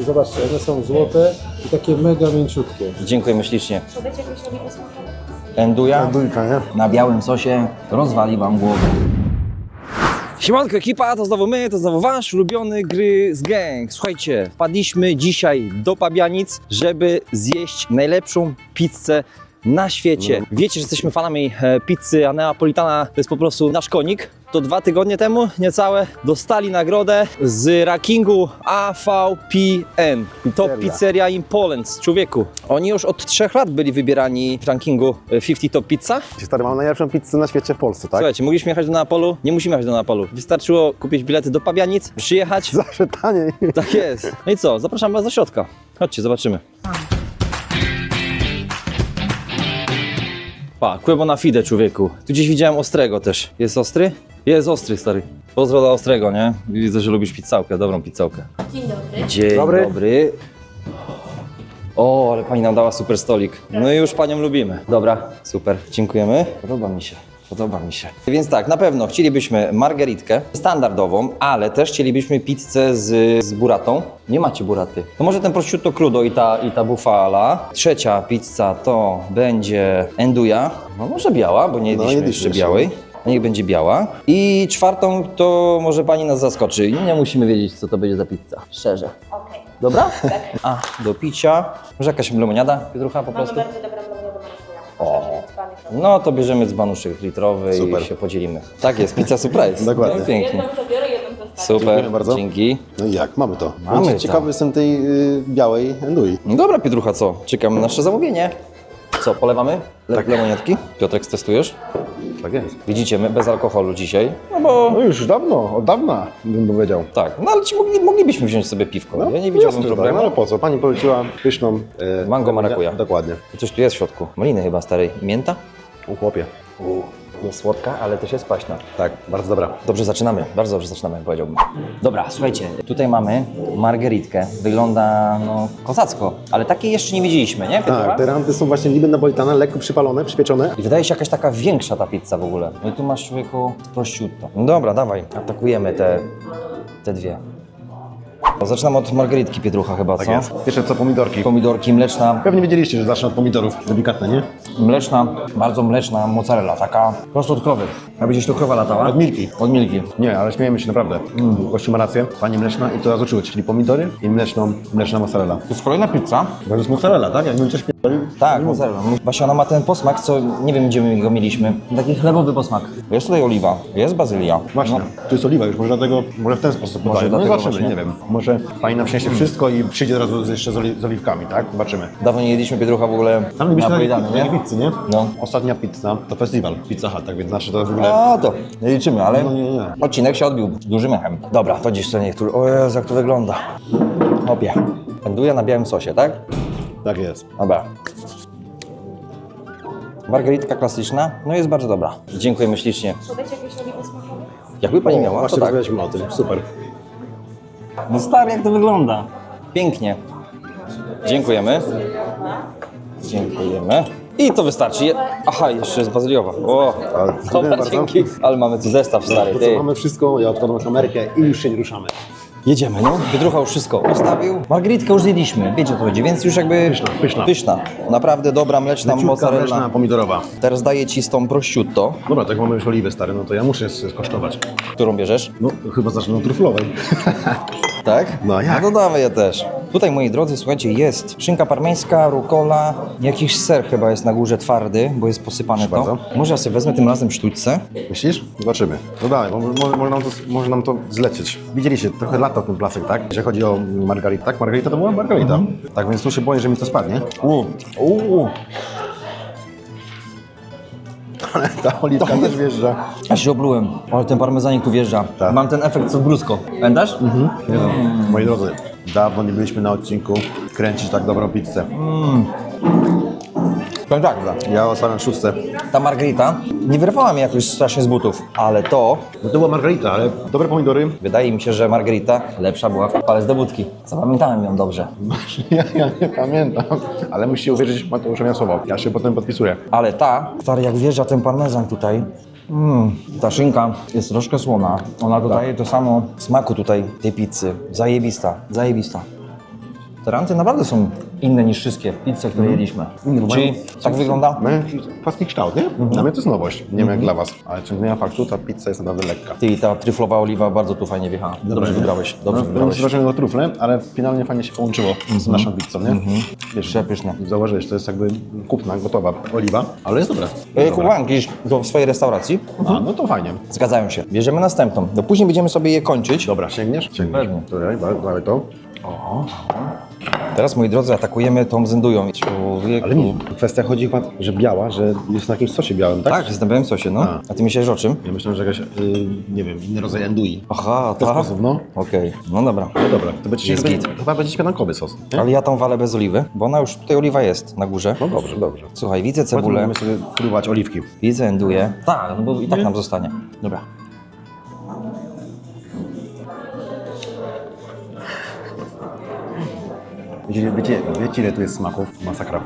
Zobaczcie, one są złote i takie mega mięciutkie. Dziękujemy ślicznie. Enduja Dujka, nie? na białym sosie rozwali wam głowę. Siemanko ekipa, to znowu my, to znowu wasz ulubiony gry z gang. Słuchajcie, wpadliśmy dzisiaj do Pabianic, żeby zjeść najlepszą pizzę na świecie. Wiecie, że jesteśmy fanami e, pizzy, a Neapolitana to jest po prostu nasz konik. To dwa tygodnie temu, niecałe, dostali nagrodę z rankingu AVPN. Top Pizzeria in Poland, człowieku. Oni już od trzech lat byli wybierani w rankingu e, 50 Top Pizza. Stary, mam najlepszą pizzę na świecie w Polsce, tak? Słuchajcie, mogliśmy jechać do Neapolu? Nie musimy jechać do Neapolu. Wystarczyło kupić bilety do Pabianic, przyjechać. Zawsze taniej. Tak jest. No i co? Zapraszam Was do środka. Chodźcie, zobaczymy. Pa, kłębo na fide, człowieku. Tu gdzieś widziałem ostrego też. Jest ostry? Jest ostry, stary. Pozdro dla ostrego, nie? Widzę, że lubisz pizzałkę, dobrą pizzałkę. Dzień dobry. Dzień Dobry. dobry. O, ale pani nam dała super stolik. No i już panią lubimy. Dobra, super, dziękujemy. Podoba mi się. Podoba mi się. Więc tak, na pewno chcielibyśmy margeritkę standardową, ale też chcielibyśmy pizzę z, z buratą. Nie macie buraty. To może ten prosciutto crudo i ta, i ta bufala. Trzecia pizza to będzie enduja. No może biała, bo nie No, jedliśmy jedliśmy jeszcze jeszcze. białej. Niech będzie biała. I czwartą to może pani nas zaskoczy. Nie musimy wiedzieć, co to będzie za pizza. Szczerze. Okej. Dobra? A, do picia. Może jakaś lemoniada, Pietrucha po Mamy prostu? bardzo dobrą marakuja. O. No to bierzemy dzbanuszek litrowy Super. i się podzielimy. Tak jest, pizza surprise. Dokładnie. No, pięknie. Jedną to biorę, jedną to zostawię. Super, Dziękujemy bardzo. dzięki. No i jak? Mamy to. Mamy to. Ciekawy jestem tej y, białej endui. No dobra, Pietrucha, co? Czekamy na nasze zamówienie. Co, polewamy? Le Tak. Lemoniadki? Piotrek, testujesz? Tak jest. Widzicie, my bez alkoholu dzisiaj. No bo... No już dawno, od dawna bym powiedział. Tak, no ale ci mogli, moglibyśmy wziąć sobie piwko. ja nie widziałbym jasne, że problemu. Tak, no ale po co? Pani poleciła pyszną... e, Mango marakuja. Dokładnie. I Coś tu jest w środku. Maliny chyba starej. Mięta? U chłopie. Jest słodka, ale też jest kwaśna. Tak, bardzo dobra. Dobrze zaczynamy, bardzo dobrze zaczynamy, powiedziałbym. Dobra, słuchajcie, tutaj mamy margeritkę. Wygląda no kozacko, ale takiej jeszcze nie widzieliśmy, nie? Piotra? Tak, te ranty są właśnie niby napolitane, lekko przypalone, przypieczone. I wydaje się jakaś taka większa ta pizza w ogóle. No i tu masz człowieku prosciutto. No dobra, dawaj, atakujemy te, te dwie. No, zaczynamy od margeritki Pietrucha chyba, Tak co? jest. Pierwsze co pomidorki. Pomidorki, mleczna, Pewnie wiedzieliście, że zacznę od pomidorów. Delikatne, nie? mleczna, bardzo mleczna mozzarella, taka prosto od krowy. A gdzieś tu krowa latała? Od milki. Od milki. Nie, ale śmiejemy się naprawdę. Mm. Gościu ma rację, pani mleczna i to razu czuć, czyli pomidory i mleczną, mleczna mozzarella. To jest kolejna pizza. To jest mozzarella, tak? Jakbym coś pierdolił. Tak, mozzarella. Właśnie ona ma ten posmak, co nie wiem, gdzie my go mieliśmy. Taki chlebowy posmak. Jest tutaj oliwa, jest bazylia. Właśnie, to jest oliwa już, może dlatego, może w ten sposób Może podaję. No zobaczymy, właśnie. nie wiem. Może pani nam przyniesie wszystko i przyjdzie od razu jeszcze z, oli z oliwkami, tak? Zobaczymy. Dawno nie jedliśmy pietrucha w ogóle Tam napojdany, nie? nie? pizzy, nie? No. Ostatnia pizza to festiwal Pizza Hut, tak więc znaczy to w ogóle... A to, nie liczymy, ale No nie, nie. odcinek się odbił dużym echem. Dobra, to dziś to niech tu... O Jezu, jak to wygląda. Opie. Penduje na białym sosie, tak? Tak jest. Dobra. Margaritka klasyczna, no jest bardzo dobra. Dziękujemy ślicznie. Podać jakieś? Jakby pani O, miała, to Właśnie tak. rozmawialiśmy o tym, super. No stary, jak to wygląda? Pięknie. Dziękujemy. Dziękujemy. I to wystarczy. Je- Aha, jeszcze jest bazyliowa. O, Ale dobra, dziękuję bardzo. dzięki. Ale mamy tu zestaw stary. Ty. mamy wszystko, ja odkładam kamerkę i już się nie ruszamy. Jedziemy, no. Pietrucha już wszystko ustawił. Margaritkę już zjedliśmy, wiecie o co chodzi, więc już jakby... Pyszna, pyszna. Pyszna. Naprawdę dobra, mleczna Leciutka, mozzarella. mleczna, pomidorowa. Teraz daję ci z tą prosciutto. Dobra, tak mamy już oliwę, stary, no to ja muszę s- skosztować. Którą bierzesz? No, chyba zacznę od truflowej. Tak? No, jak? No dodamy je też. Tutaj, moi drodzy, słuchajcie, jest szynka parmeńska, rukola, jakiś ser chyba jest na górze twardy, bo jest posypane Proszę to. bardzo. Może ja sobie wezmę tym razem sztućce. Myślisz? Zobaczymy. No dalej, bo może, może, nam to, może nam to zlecieć. Widzieliście, trochę lata ten placek, tak? Jeżeli chodzi o margaritę. Tak, margarita to była margarita. Tak, więc tu się boję, że mi to spadnie. Uuu, uuu. Ale ta oliwka też wjeżdża. Aż się oblułem, ale ten parmezanik tu wjeżdża. Tak. Mam ten efekt co w brusko. Pamiętasz? Nie no, moi drodzy, dawno nie byliśmy na odcinku kręcić tak dobrą pizzę. Tak, tak. Ja ostatnio szóstce. Ta margarita nie wyrwała mnie jakoś strasznie z butów, ale to, No to była margarita, ale dobre pomidory. wydaje mi się, że margarita lepsza była w palec do budki. Zapamiętałem ją dobrze. Ja, ja nie pamiętam, ale musicie uwierzyć Mateuszowi słowo. Ja się potem podpisuję. Ale ta, stary, jak wjeżdża ten parmezan tutaj, mm, ta szynka jest troszkę słona. Ona dodaje to samo smaku tutaj tej pizzy. Zajebista, zajebista. Te ranty naprawdę są inne niż wszystkie pizze, które jedliśmy. bo Czyli mają- tak wygląda? Mają płaski kształt, nie? Dla mnie to jest nowość. Nie wiem jak dla was, ale czy zmienia faktu, ta pizza jest naprawdę lekka. Ty, ta tryflowa oliwa bardzo tu fajnie wjechała. Dobrze nie? wybrałeś, dobrze no, wybrałeś. Zobaczymy go trufle, ale finalnie fajnie się połączyło z naszą pizzą, nie? Wiesz, Przepyszne. Zauważyłeś, to jest jakby kupna, gotowa oliwa, ale jest dobra. Ja kupowałem kiedyś do w swojej restauracji. A, no to fajnie. Zgadzają się. Bierzemy następną. No później będziemy sobie je kończyć. Dobra, sięgniesz? Sięgniesz. Pewnie. Tutaj, dawaj to. Teraz, moi drodzy, atakujemy tą zendują. Człowieku. Ale nie, kwestia chodzi chyba, że biała, że jest na jakimś sosie białym, tak? Tak, zastanawiałem sosie, no. A. A ty myślisz o czym? Ja myślałem, że jakaś, y, nie wiem, inny rodzaj endui. Aha, W ten tak? sposób, no. Okej, no dobra. No dobra, to będzie, Jest chyba, git. chyba będzie śmietankowy sos, nie? Ale ja tą walę bez oliwy, bo ona już, tutaj oliwa jest na górze. No dobrze, dobrze. Słuchaj, widzę cebulę, Możemy sobie próbować oliwki. widzę enduję. Tak, no bo i tak nam zostanie. Dobra. Wiecie, wiecie, wiecie ile tu jest smaków? Masakra.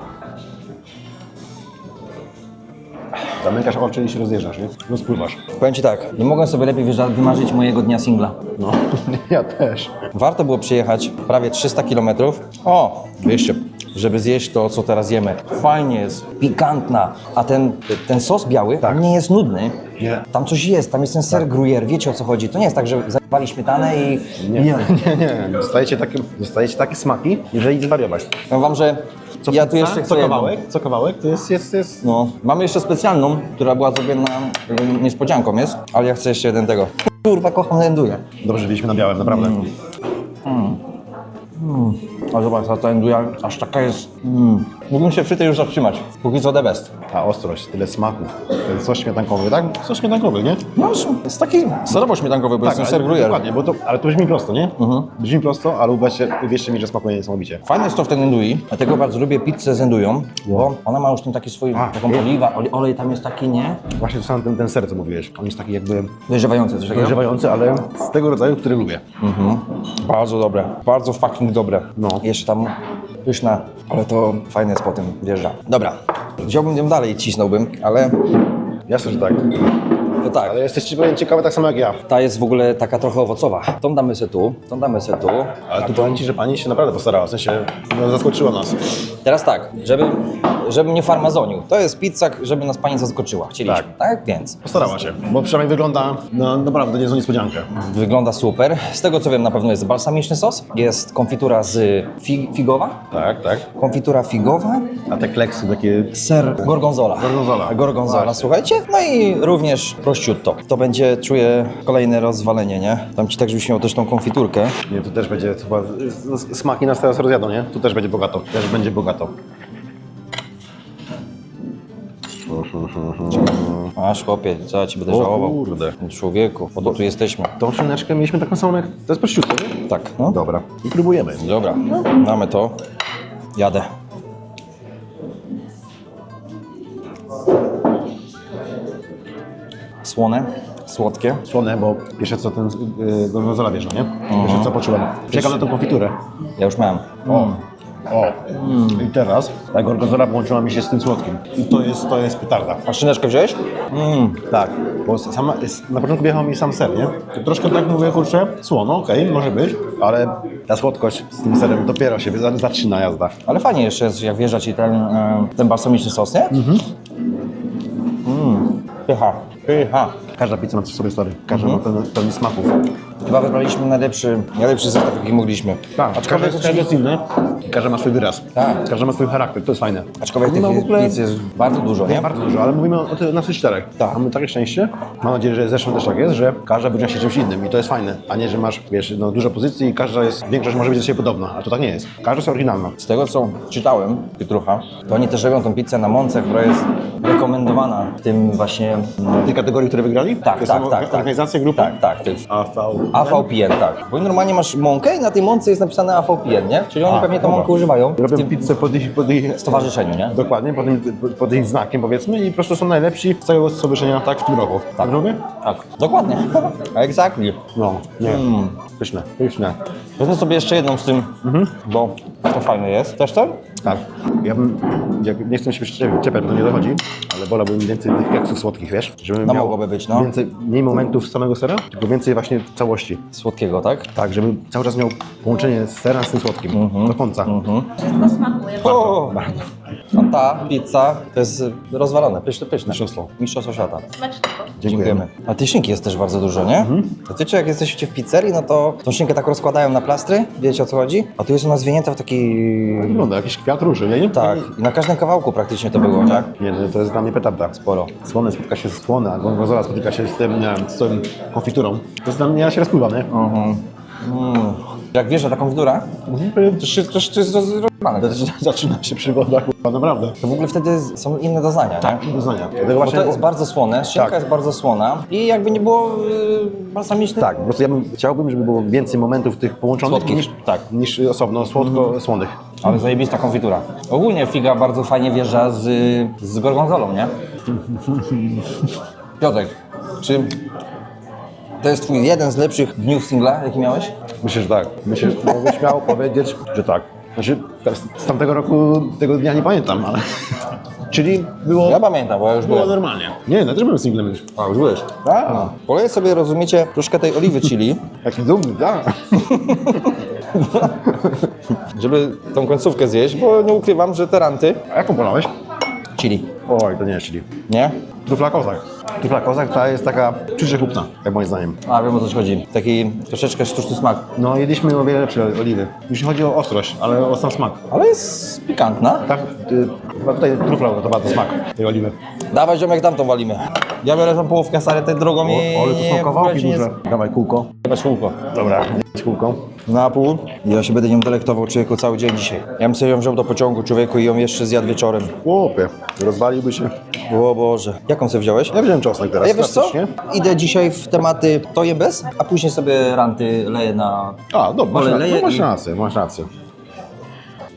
Zamykasz oczy i się rozjeżdżasz, nie? Rozpływasz. Powiem Ci tak, nie mogłem sobie lepiej wyża- wymarzyć mojego dnia singla. No, ja też. Warto było przyjechać prawie 300 km. O, 200, żeby zjeść to, co teraz jemy. Fajnie jest, pikantna, a ten, ten sos biały Tak. nie jest nudny. Nie. Tam coś jest, tam jest ten ser gruyère, wiecie o co chodzi. To nie jest tak, że zajebali śmietanę i... Nie, nie, nie. Dostajecie takie, dostajecie takie smaki, jeżeli zwariować. Powiem Wam, że ja tu jeszcze co chcę jedną. kawałek, co kawałek, to jest, jest, jest... No, mamy jeszcze specjalną, która była zrobiona niespodzianką jest, ale ja chcę jeszcze jeden tego. Kurwa, kocham lęduję. Dobrze, byliśmy na białym, naprawdę. うん、味わいさせたいんぐらいあしたかいです。うん Mógłbym się przy tej już zatrzymać. Póki co the best. Ta ostrość, tyle smaków. Ten sos śmietankowy, tak? Sos śmietankowy, nie? No, jest taki serowo-śmietankowy, bo jest ten ser ale, gruyère. dokładnie, bo to, ale to brzmi prosto, nie? Brzmi prosto, ale uwierzcie, uwierzcie mi, że smakuje niesamowicie. Fajne jest to w ten endui, dlatego bardzo lubię pizzę z endują, bo ona ma już ten taki swój, A, taką wie- oliwa, olej, olej tam jest taki, nie? Właśnie to sam ten, ten ser, co mówiłeś. On jest taki jakby Dojrzewający coś takiego. dojrzewający, ale z tego rodzaju, który lubię. Bardzo dobre, bardzo fucking dobre. No. Jeszcze tam pyszne, ale to fajne jest po tym, wjeżdża. Dobra, wziąłbym ją dalej, cisnąłbym, ale Jasne, że tak. to tak. Ale jesteście pewnie ciekawe tak samo jak ja. Ta jest w ogóle taka trochę owocowa. Tą damy se tu, tą damy se tu. Ale tu powiem Ci, że Pani się naprawdę postarała, w sensie no, zaskoczyła nas. Teraz tak, żeby, żeby mnie farmazonił. To jest pizza, żeby nas pani zaskoczyła. Chcieliśmy. Tak. Tak, więc. Postarała się, bo przynajmniej wygląda no, naprawdę niezłą niespodziankę. Wygląda super. Z tego co wiem, na pewno jest balsamiczny sos. Jest konfitura z fig figowa. Tak, tak. Konfitura figowa. A te kleksy takie... Ser gorgonzola. Gorgonzola. Gorgonzola, Właśnie. słuchajcie. No i również prosciutto. To będzie, czuję, kolejne rozwalenie, nie? Dam ci tak, żebyś miał też tą konfiturkę. Nie, tu też będzie chyba... Smaki nas teraz rozjadą, nie? Tu też będzie bogato. Też będzie bogato. Aż chłopie, co ja ci będę O żałował. kurde. Człowieku, po to tu jesteśmy. Tą szyneczkę mieliśmy taką samą jak... To jest prosciutto, nie? Tak, no. Dobra. I próbujemy. Dobra, mamy to. Jadę. Słone, słodkie. Słone, bo pierwsze co ten yy, gorgonzola bierze, nie? Pierwsze co poczułem. Czekam na tą konfiturę. Ja już miałem. O, o. I teraz ta gorgonzola połączyła mi się z tym słodkim. I to jest, to jest petarda. A szyneczkę wziąłeś? Mm. Tak, bo sama, na początku wjechał mi sam ser, nie? To troszkę tak mówię, kurczę, słono, okej, może być, ale ta słodkość z tym serem dopiero się za- zaczyna jazda. Ale fajnie jeszcze jest, jak wjeżdża ci ten, e, ten balsamiczny sos, nie? Mhm. Mm. Pycha, pycha. Każda pizza ma coś sobie story, każda ma pełen, pełen smaków. Chyba wybraliśmy najlepszy, najlepszy zestaw, jaki mogliśmy. Tak, aczkolwiek, każda jest inny, każda ma swój wyraz, Tak. każda ma swój charakter, to jest fajne. aczkolwiek tych No, w ogóle- pizz jest bardzo dużo, nie? Nie bardzo dużo, ale mówimy o tych naszych czterech. Tak. Mamy takie szczęście. Mam nadzieję, że zresztą też tak jest, że każda wyróżnia się czymś innym i to jest fajne, a nie, że masz, wiesz, no, dużo pozycji i każda jest, większość może być do siebie podobna, a to tak nie jest. Każda jest oryginalna. Z tego co czytałem, Pietrucha, to oni też robią tą pizzę na mące, która jest rekomendowana w tym właśnie... W tej kategorii, które wygrali? Tak, tak, tak, tak. Organizacje, grupy? Tak, tak. To jest AV. AVPN, tak. Bo normalnie masz mąkę i na tej mące jest napisane AVPN, nie? Czyli oni A, pewnie tą dobra. mąkę używają Robią tym pizzę pod ich, pod ich stowarzyszeniu, nie? Dokładnie, pod, pod ich znakiem powiedzmy i po prostu są najlepsi z całego stowarzyszenia tak w tym roku. Tak robię? Tak, dokładnie. Exactly. No, nie. Mm. Pyszne, pyszne. Wezmę sobie jeszcze jedną z tym, bo To fajne jest. Też to? Tak. Ja bym, jak nie chcę się przyczepić, czepiać, bo to nie dochodzi, ale wolałbym więcej tych keksów słodkich, wiesz? Żeby No miał mogłoby być, no. Więcej, mniej momentów z samego sera, tylko więcej właśnie całości. Słodkiego, tak? Tak, żeby cały czas miał połączenie z sera z tym słodkim. Mhm. Do końca. To smakuje. O! A ta pizza to jest rozwalone, pyszne, pyszne. Mistrzostwo. Mistrzostwo świata. Smacznego. Dziękujemy. A tej szynki jest też bardzo dużo, nie? Mhm. To wiecie, jak jesteście w pizzerii, no to tą szynkę tak rozkładają na plastry, wiecie o co chodzi? A tu jest ona zwinięta w taki... Wygląda jakiś kwiat róży, nie? Tak, i na każdym kawałku praktycznie to było, tak? Nie, no, to jest dla mnie petarda. Sporo. Słone spotyka się z słone, a gorgonzola spotyka się z tym, nie wiem, z tą konfiturą. To jest dla mnie, ja się rozpływam, nie? Mhm. Mm. Jak wiesz, że taką wdura, to się, to się to jest roz- rozjebane. Zaczyna się przygoda, kurwa, naprawdę. To w ogóle wtedy są inne doznania, Tak, nie? zdania. Dlatego Bo właśnie, to jest bardzo słone, szynka Tak. jest bardzo słona i jakby nie było yy, balsamiczny. Tak, po prostu ja bym, chciałbym, żeby było więcej momentów tych połączonych Słodkich. niż, tak, niż osobno słodko-słonych. Ale zajebista konfitura. Ogólnie figa bardzo fajnie wjeżdża z, z gorgonzolą, nie? Piotrek, czy to jest twój jeden z lepszych dniów singla, jaki miałeś? Myślę, że tak. Myślę, że mogę śmiało powiedzieć, że tak. Znaczy, teraz z tamtego roku tego dnia nie pamiętam, ale... Czyli było, Ja pamiętam, bo ja już było byłem. normalnie. Nie, no też byłem singlem już. A, już byłeś? Tak. Poleję sobie, rozumiecie, troszkę tej oliwy chili, Jaki dumny, tak. żeby tą końcówkę zjeść, bo nie ukrywam, że te ranty... A jaką polałeś? Chili. Oj, to nie jest chili. Nie? Trufla kozak. Trufla kozak ta jest taka kupna, jak moim zdaniem. A, wiem o co ci chodzi. Taki troszeczkę sztuczny smak. No, jedliśmy o wiele lepsze oliwy. Już nie chodzi o ostrość, ale o sam smak. Ale jest pikantna. Tak, y, chyba tutaj trufla to bardzo smak tej oliwy. Dawaj ziomek, tamtą walimy. Ja biorę tą połówkę stary, tej drugą i... ale to są kawałki nie- duże. Dawaj kółko. Chyba kółko. Dobra, kółko. Na pół. Ja się będę nią delektował człowieku cały dzień dzisiaj. Ja bym sobie ją wziął do pociągu człowieku i ją jeszcze zjadł wieczorem. Chłopie, rozwaliłby się. O Boże. Jaką sobie wziąłeś? Ja wziąłem czosnek A teraz. ja wiesz co? Idę dzisiaj w tematy to je bez, a później sobie ranty leję na... A, dobra, masz, Wolę ra- leję no, masz i- rację, masz rację.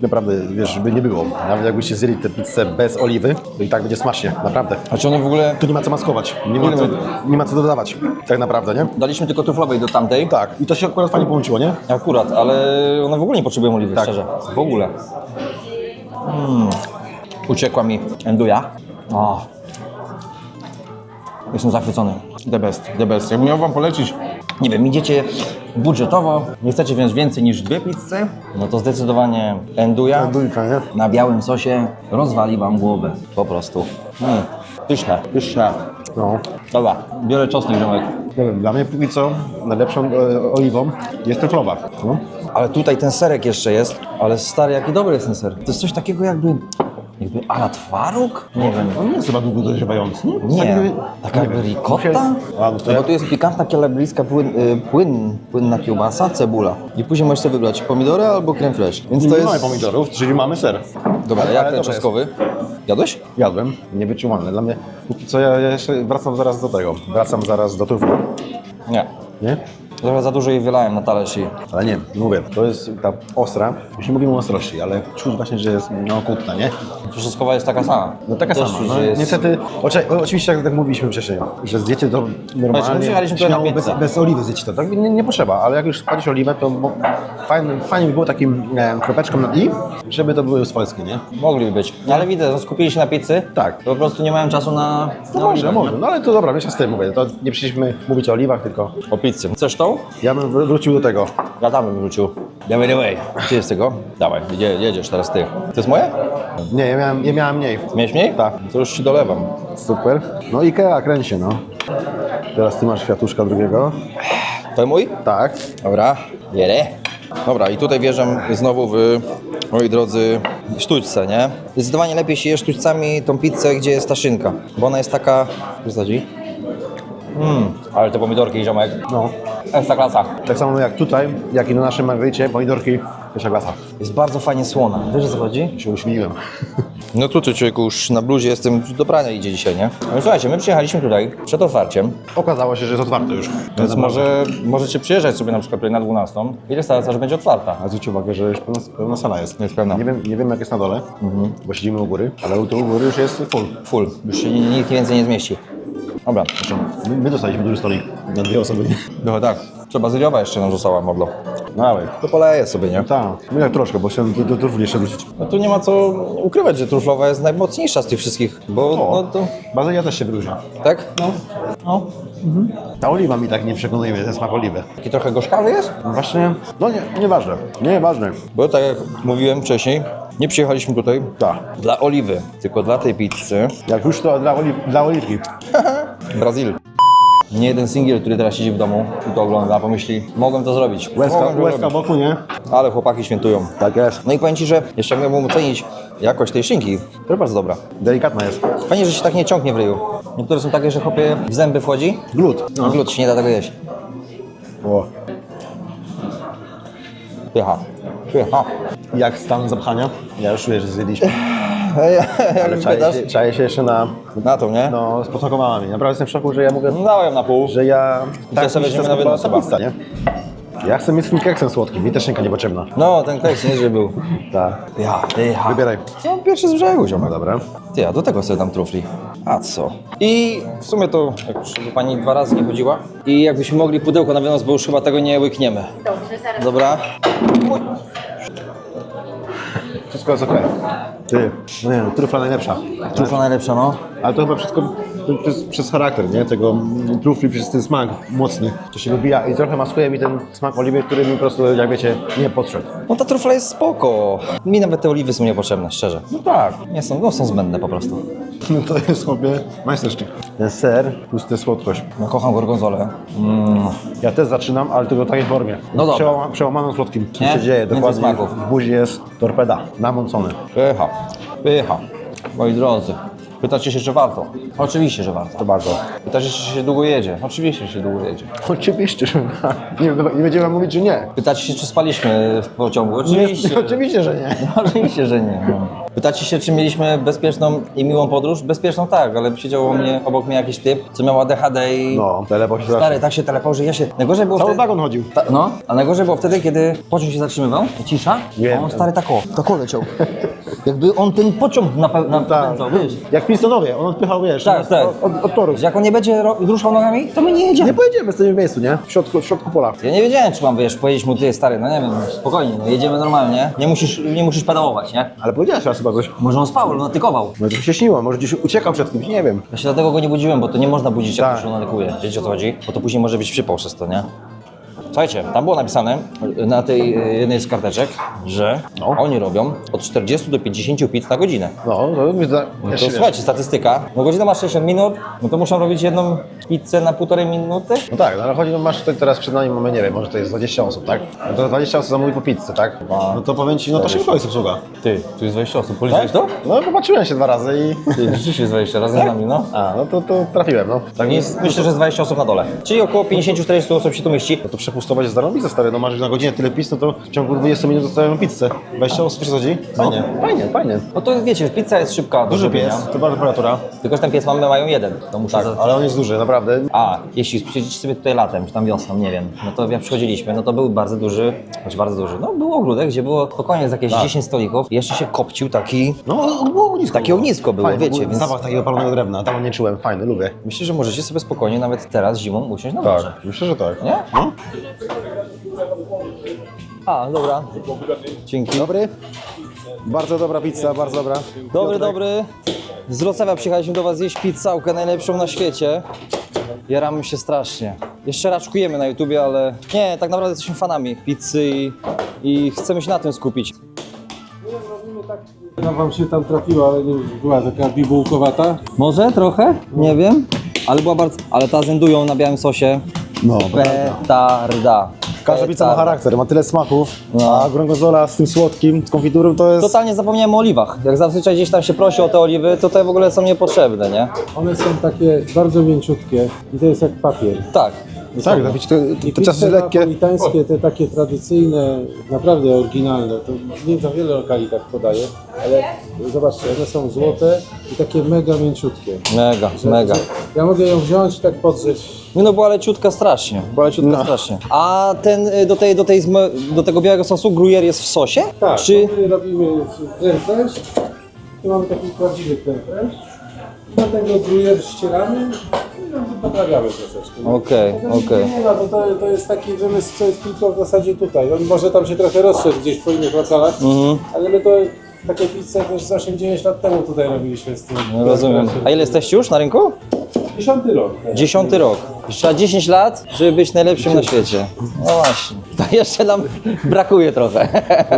Naprawdę, wiesz, żeby nie było. Nawet jakbyście zjeli tę pizzę bez oliwy, to i tak będzie smacznie, naprawdę. A czy one w ogóle... Tu nie ma co maskować, nie ma co, nie ma co dodawać, tak naprawdę, nie? Daliśmy tylko truflowej do tamtej. Tak, i to się akurat fajnie połączyło, nie? Akurat, ale one w ogóle nie potrzebują oliwy, Tak. szczerze. W ogóle. Mm. Uciekła mi enduja. O. Jestem zachwycony. The best, the best. Jakbym miał wam polecić, nie wiem, idziecie budżetowo, nie chcecie wziąć więcej niż dwie pizze, no to zdecydowanie enduja Dujka, nie? na białym sosie rozwali wam głowę. Po prostu. Mm. Pyszne, pyszne. No. Dobra, biorę czosnek, ziomek. Nie wiem, dla mnie póki co najlepszą e, oliwą jest truflowa. No. Ale tutaj ten serek jeszcze jest. Ale stary, jaki dobry jest ten ser. To jest coś takiego jakby... Jakby ala twaróg? Nie wiem. On nie jest chyba długo dojrzewający. Nie, taka jakby ricotta? A, no to No ja... bo tu jest pikantna kalabryjska płyn, y, płyn, płynna kiełbasa, cebula. I później możesz sobie wybrać pomidory albo creme fraiche. Więc to nie jest... mamy pomidorów, czyli mamy ser. Dobra, Ale jak ten jest. czosnkowy? Jadłeś? Jadłem, niewyczuwalne. Dla mnie, póki co ja ja jeszcze wracam zaraz do tego. Wracam zaraz do trufli. Nie. Nie? Trochę za dużo jej wylałem na talerz i... Ale nie, mówię, to jest ta ostra. Już nie mówimy o ostrości, ale czuć właśnie, że jest no, kutna, nie? Czosnkowa jest taka sama. No taka Też sama. czuć, No, że jest... Niestety, oczy, oczywiście jak tak mówiliśmy wcześniej, że zjecie to normalnie, przyjechaliśmy tutaj na śmiało, bez, pizzę. bez oliwy zjecie to, tak? Nie, nie potrzeba, ale jak już wpadniesz oliwę, to mo- fajnie, fajnie by było takim e, kropeczką na i, żeby to były swojskie, nie? Mogliby być. Ale widzę, że skupili się na pizzy. Tak. To po prostu nie mają czasu na... No na może, oliwę, może, no ale to dobra, wiesz, z tym mówię, to nie przyszliśmy mówić o oliwach, tylko? O pizzy. Chcesz tą? Ja bym wr- wrócił do tego. Ja bym wrócił. Dawaj, dawaj. Ty jest tego? Dawaj, jedzie, jedziesz teraz ty. To jest moje? Nie, ja miałem, ja miałem mniej. Miałeś mniej? Tak. To już ci dolewam. Super. No Ikea, kręć się, no. Teraz ty masz kwiatuszka drugiego. To mój? Tak. Dobra. Jere. Dobra, i tutaj wjeżdżam znowu w, moi drodzy, sztućce, nie? Zdecydowanie lepiej się je sztućcami tą pizzę, gdzie jest ta szynka. Bo ona jest taka... Wysadzi? Mmm, ale te pomidorki, ziomek. No. Ekstra klasa. Tak samo jak tutaj, jak i na naszym margaricie, pomidorki, pierwsza klasa. Jest bardzo fajnie słona. Wiesz o co chodzi? Się uśmieliłem. No tutaj człowieku już na bluzie jestem, do prania idzie dzisiaj, nie? No słuchajcie, my przyjechaliśmy tutaj przed otwarciem, Okazało się, że jest otwarte już. więc może możecie przyjeżdżać sobie na przykład tutaj na 12 i restauracja, że będzie otwarta. A zwróć uwagę, że już pełna, pełna sala jest. Jest pełna. Nie wiem, nie wiem jak jest na dole, bo siedzimy u góry, ale u tu u góry już jest full. Full, już się nikt więcej nie zmieści. Dobra, My, my dostaliśmy duży stolik na dwie osoby. no tak. Co, bazyliowa jeszcze nam została, Modlo. Dawaj. To poleję sobie, nie? Tak, no jak troszkę, bo chciałem do, do trufli jeszcze wrócić. No tu nie ma co ukrywać, że truflowa jest najmocniejsza z tych wszystkich, bo O. no to... Bazylia też się wyróżnia. Tak? No. no. Ta oliwa mi tak nie przekonuje mnie, ten smak oliwy. Taki trochę gorzkawy jest? No właśnie, no nie, nieważne, nieważne. Bo tak jak mówiłem wcześniej, nie przyjechaliśmy tutaj Tak, dla oliwy, tylko dla tej pizzy. jak już to dla, oliw, dla oliwki. Brazil. Nie jeden singiel, który teraz siedzi w domu i to ogląda, pomyśli, mogłem to zrobić. Łezka, mogłem to łezka boku, nie? Ale chłopaki świętują. Tak jest. No i powiem Ci, że jeszcze jak miałbym ocenić jakość tej szynki, to bardzo dobra. Delikatna jest. Fajnie, że się tak nie ciągnie w ryju. Niektóre są takie, że chłopie w zęby wchodzi, Glut. no. glut się nie da tego jeść. O. Pycha. Pycha. Jak stan zapchania? Ja już czuję, że zjedliśmy. Ale czaję się, czaję się jeszcze na... Na to, nie? No, spotokowała mnie. Naprawdę jestem w szoku, że ja mówię, No dałem na pół. że ja... to sobie weźmiemy na wynos chyba. pizza, nie? Ja chcę mieć swój keksem słodkim, mi też szynka niepotrzebna. No, ten keks nie, że był. Tak. Ja, pycha. Wybieraj. No, pierwszy z brzegu, ziomek. Dobra. Ty, a do tego sobie dam trufli. A co? I w sumie to, jak już do pani dwa razy nie chodziła, i jakbyśmy mogli pudełko na wynos, bo już chyba tego nie łykniemy. Dobrze, zaraz. Dobra? Wszystko jest okej. Ty, no nie no, trufla najlepsza. Trufla najlepsza, no. Ale to chyba wszystko przez, przez charakter, nie? Tego mm, trufli, przez ten smak mocny. To się wybija i trochę maskuje mi ten smak oliwy, który mi po prostu, jak wiecie, nie podszedł. No ta trufla jest spoko. Mi nawet te oliwy są niepotrzebne, szczerze. No tak. Nie są, no są zbędne po prostu. No to jest chłopie majstersztyk. Ten ser plus tę słodkość. No kocham gorgonzolę. Mm. Ja też zaczynam, ale tylko w takiej formie. No dobra. Przełama, przełamaną słodkim. Co się dzieje? Dokładnie smaków. w buzi jest torpeda, namącony. Pycha, pycha. Moi drodzy, pytacie się, czy warto? Oczywiście, że warto. To bardzo. Pytacie się, czy się długo jedzie? Oczywiście, że się długo jedzie. Oczywiście, że nie, nie będziemy mówić, że nie. Pytacie się, czy spaliśmy w pociągu? Oczywiście. Oczywiście, że nie. Oczywiście, że nie. No. Pytacie się, czy mieliśmy bezpieczną i miłą podróż? Bezpieczną tak, ale siedział mnie, obok mnie jakiś typ, co miał ADHD i... No, teleport się Stary, tak się telepał, że ja się... Najgorzej było Cały wtedy... wagon chodził. Ta, no, a najgorzej było wtedy, kiedy pociąg się zatrzymywał, cisza, Wiem. a on stary tako, tako leciał. Jakby on ten pociąg nape- napędzał, wiesz. Jak w Pinstonowie, on odpychał, wiesz, Tak, tak. Od, od, od torów. Jak on nie będzie ro- ruszał nogami, to my nie jedziemy. Nie pojedziemy tym w miejscu, nie? W środku, w środku pola. Ja nie wiedziałem, czy mam, wiesz, powiedzieć mu, ty stary, no nie wiem, spokojnie, no jedziemy normalnie, nie musisz, nie musisz pedałować, nie? Ale powiedziałeś raz chyba coś. Może on spał, lub natykował. Może to się śniło, może gdzieś uciekał przed kimś, nie wiem. Ja się dlatego go nie budziłem, bo to nie można budzić, jak Tak. ktoś lunatykuje. Wiecie o co chodzi? Bo to później może być przypał przez to, nie? Słuchajcie, tam było napisane na tej e, jednej z karteczek, że No. oni robią od 40 do 50 pizz na godzinę. No, to widzę. No to słuchajcie, statystyka. No godzina ma 60 minut, no to muszą robić jedną pizzę na półtorej minuty? No tak, no ale chodzi, no masz tutaj teraz przed nami, mamy, nie wiem, może to jest 20 osób, tak? No to 20 osób zamówi po pizzę, tak? No to powiem ci, no to szybko jest obsługa. Ty, tu jest 20 osób, policzyłeś to? No popatrzyłem się dwa razy i... Ty, rzeczywiście jest 20 razem z nami, no. A, no to, to trafiłem, no. Tak więc, myślę, że jest 20 osób na dole. Czyli około 50-40 osób się tu mieści. no to przepustować jest zarąbiste, stary, no masz na godzinę tyle pizz, no to w ciągu 20 minut dostają pizzę. 20 osób przychodzi? Fajnie, fajnie, fajnie. No to wiecie, pizza jest szybka do Duży zrobienia. pies, to bardzo temperatura. Tylko, że ten pies mamy mają jeden. To muszę za... Ale on jest duży, naprawdę. A, jeśli siedzicie sobie tutaj latem, czy tam wiosną, nie wiem, no to jak przychodziliśmy, no to był bardzo duży, znaczy bardzo duży, no był ogródek, gdzie było spokojnie z jakieś 10 stolików i jeszcze się kopcił taki, No, było ognisko. takie ognisko było, Fajnie, wiecie, był więc Zapach takiego palonego drewna, tam nie czułem, fajny, lubię. myślę, że możecie sobie spokojnie nawet teraz zimą usiąść na dworze. myślę, że tak. Nie? No. A, dobra. Dzięki. Dobry. Bardzo dobra pizza, bardzo dobra. Dobry, dobry. Z Wrocławia przyjechaliśmy do Was zjeść pizzałkę najlepszą na świecie. Jaramy się strasznie. Jeszcze raczkujemy na YouTubie, ale nie, tak naprawdę jesteśmy fanami pizzy i, i chcemy się na tym skupić. No wam się tam trafiła, ale nie, była taka bibułkowata. Może trochę? Nie wiem. Ale była bardzo. Ale ta z endują na białym sosie. No, Petarda. Każda pizza ma charakter, ma tyle smaków, No. a gorgonzola z tym słodkim, z konfiturą to jest... Totalnie zapomniałem o oliwach. Jak zazwyczaj gdzieś tam się prosi o te oliwy, to te w ogóle są niepotrzebne, nie? One są takie bardzo mięciutkie i to jest jak papier. Tak. Tak, to, to, I to czasy lekkie. napolitańskie, te takie tradycyjne, naprawdę oryginalne, to nie za wiele lokali tak podaje, ale zobaczcie, one są złote i takie mega mięciutkie. Mega, Że- mega. że Ja mogę ją wziąć i tak podrzeć. Nie no, była leciutka strasznie. Była leciutka No. strasznie. A ten y, do, tej, do, tej, zm- do tego białego sosu gruyère jest w sosie? Tak, Czy... my robimy creme fraiche, tu mamy taki prawdziwy creme fraiche, do tego gruyère ścieramy będą poprawiały troszeczkę. no. Okej, Natomiast okej. Nie ma, bo to, to jest taki wymysł, co jest tylko w zasadzie tutaj. On może tam się trochę rozszedł gdzieś po innych lokalach, Mhm. ale my to takie pizze też z 8-9 lat temu tutaj robiliśmy z tym. No, rozumiem. A ile jesteście już na rynku? Dziesiąty rok. Dziesiąty rok. Trzeba 10 lat, żeby być najlepszym na świecie. No właśnie. To jeszcze nam brakuje trochę.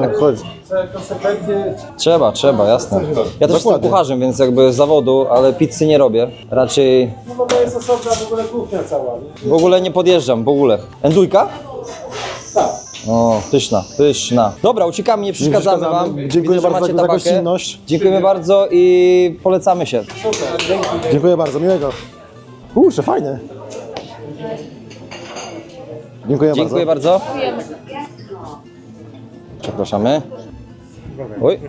No, chodź. Trzeba konsekwentnie Trzeba, trzeba, jasne. Ja też jestem Dokładnie. kucharzem, więc jakby z zawodu, ale pizzy nie robię. Raczej No bo to jest osobna w ogóle kuchnia cała, nie? w ogóle nie podjeżdżam, w ogóle. Endujka? Tak. O, pyszna, pyszna. Dobra, uciekamy, nie przeszkadzamy przeszkadzamy. wam. Dziękuję że bardzo macie za- tabakę. gościnność. Dziękujemy bardzo i polecamy się. Dziękuję bardzo, miłego. Kurczę, fajne. Dziękuję, Dziękuję bardzo. bardzo. Przepraszamy. Oj,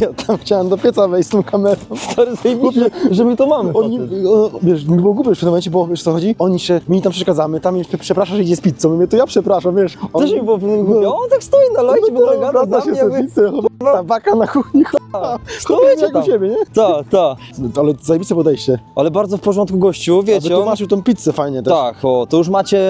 Ja tam chciałem do pieca wejść z tą kamerą. stary, zajebiście, że my to mamy. Oni, o, wiesz, mi było głupio w tym momencie, bo wiesz co chodzi? Oni się, mi tam przeszkadzamy, tam mi przeprasza, że idzie z pizzą. Mówię, to ja przepraszam, wiesz. On, Też mi było głupio. On tak stoi na lajcie, bo dobra, gada się mnie. sobie pizzę, tabaka na kuchni, Stoicie jak u tam. siebie, nie? Tak, tak. Ale zajebiste podejście. Ale bardzo w porządku gościu, A wiecie. on- wytłumaczył tą pizzę fajnie też. Tak, o, to już macie,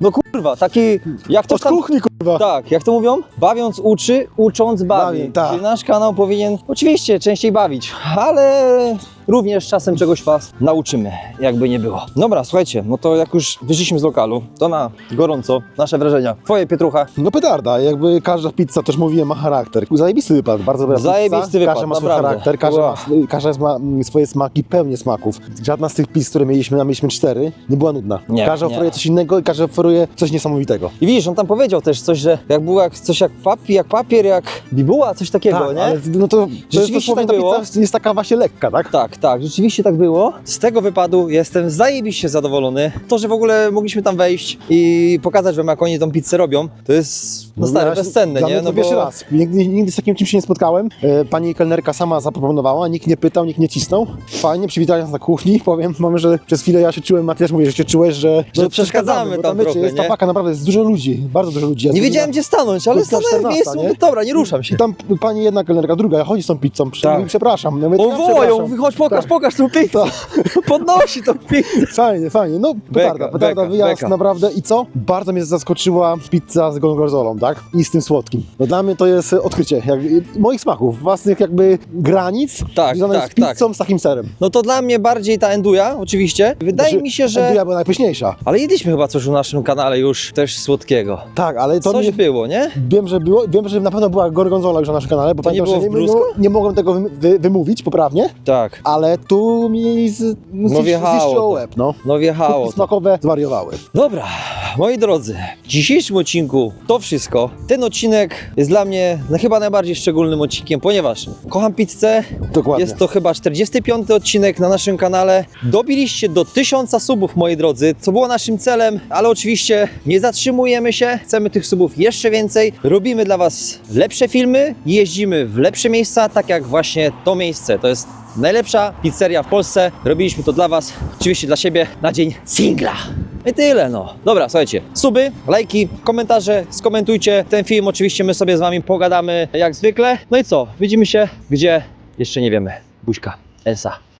no kurwa, taki, jak to Od tam... kuchni, kurwa. Tak, jak to mówią? Bawiąc uczy, ucząc bawi. Bawi, tak. Czyli nasz kanał powinien oczywiście częściej bawić, ale również czasem czegoś was nauczymy, jakby nie było. Dobra, słuchajcie, no to jak już wyszliśmy z lokalu, to na gorąco, nasze wrażenia. Twoje Pietrucha. No petarda, jakby każda pizza, też mówiłem, ma charakter. Zajebisty wypad, bardzo dobra Zajebisty pizza. wypad, Każda ma swój naprawdę. charakter, każda, ma, każda ma swoje smaki, pełnię smaków. Żadna z tych pizz, które mieliśmy, a mieliśmy cztery, nie była nudna. Nie, każda nie. oferuje coś innego i każda oferuje coś niesamowitego. I widzisz, on tam powiedział też coś, że jak było jak, coś jak papier, jak papier, jak bibuła, coś takiego, tak, nie? ale no to, to jest Rzeczywiście dosłownie tak ta pizza jest taka właśnie lekka, tak? Tak, tak, rzeczywiście tak było. Z tego wypadu jestem zajebiście zadowolony. To, że w ogóle mogliśmy tam wejść i pokazać wam, jak oni tą pizzę robią, to jest, no stary, ja się- bezcenne, nie? Mnie to No pierwszy raz. Nigdy, nigdy z takim czymś się nie spotkałem. E, Pani kelnerka sama zaproponowała, nikt nie pytał, nikt nie cisnął. Fajnie, przywitali nas na kuchni. Powiem, mamy, że przez chwilę ja się czułem, Maty też mówię, że się czułeś, że, Że przeszkadzamy bo tam wiecie, trochę, jest nie? tabaka, naprawdę jest dużo ludzi, bardzo dużo ludzi. Ja Nie wiedziałem, na- gdzie stanąć, ale stanąłem w 14, miejscu, nie? mówię, dobra, nie ruszam się. I tam pani jedna kelnerka, druga chodzi z tą pizzą, przy, Tak. mówi, przepraszam. Ja mówię, On ja wołają, mówi, chodź pokaż, Tak. pokaż tą pizzę. Podnosi tą pizzę. Fajnie, fajnie. No, petarda, petarda, wyjazd naprawdę. I co? Bardzo mnie zaskoczyła pizza z gorgonzolą, tak? I z tym słodkim. No dla mnie to jest odkrycie jak, moich smaków, własnych jakby granic Tak, związanych tak, z pizzą z takim serem. No to dla mnie bardziej ta enduja, oczywiście. Wydaje Znaczy, mi się, że... Enduja była najpyszniejsza. Ale jedliśmy chyba coś u naszym kanale już też słodkiego. Tak, ale to Coś mnie, było, nie? wiem, że było, wiem, że na pewno była gorgonzola już na naszym kanale, bo To nie pamiętam, było że nie, nie, nie mogłem tego wy, wy, wymówić poprawnie, Tak. ale tu mi z, No wjechało łeb, no. No wjechało. Smakowe zwariowały. Dobra, moi drodzy, w dzisiejszym odcinku to wszystko. Ten odcinek jest dla mnie no, chyba najbardziej szczególnym odcinkiem, ponieważ kocham pizzę. Dokładnie. Jest to chyba 45 odcinek na naszym kanale. Dobiliście do 1000 subów, moi drodzy, co było naszym celem, ale oczywiście nie zatrzymujemy się. Chcemy tych subów jeszcze więcej. Robimy dla Was lepsze filmy, jeździmy w lepsze miejsca, tak jak właśnie to miejsce. To jest najlepsza pizzeria w Polsce. Robiliśmy to dla Was, oczywiście dla siebie, na dzień singla. I tyle, no. Dobra, słuchajcie, suby, lajki, komentarze, skomentujcie ten film. Oczywiście my sobie z Wami pogadamy jak zwykle. No i co? Widzimy się, gdzie? Jeszcze nie wiemy. Buźka. Elsa.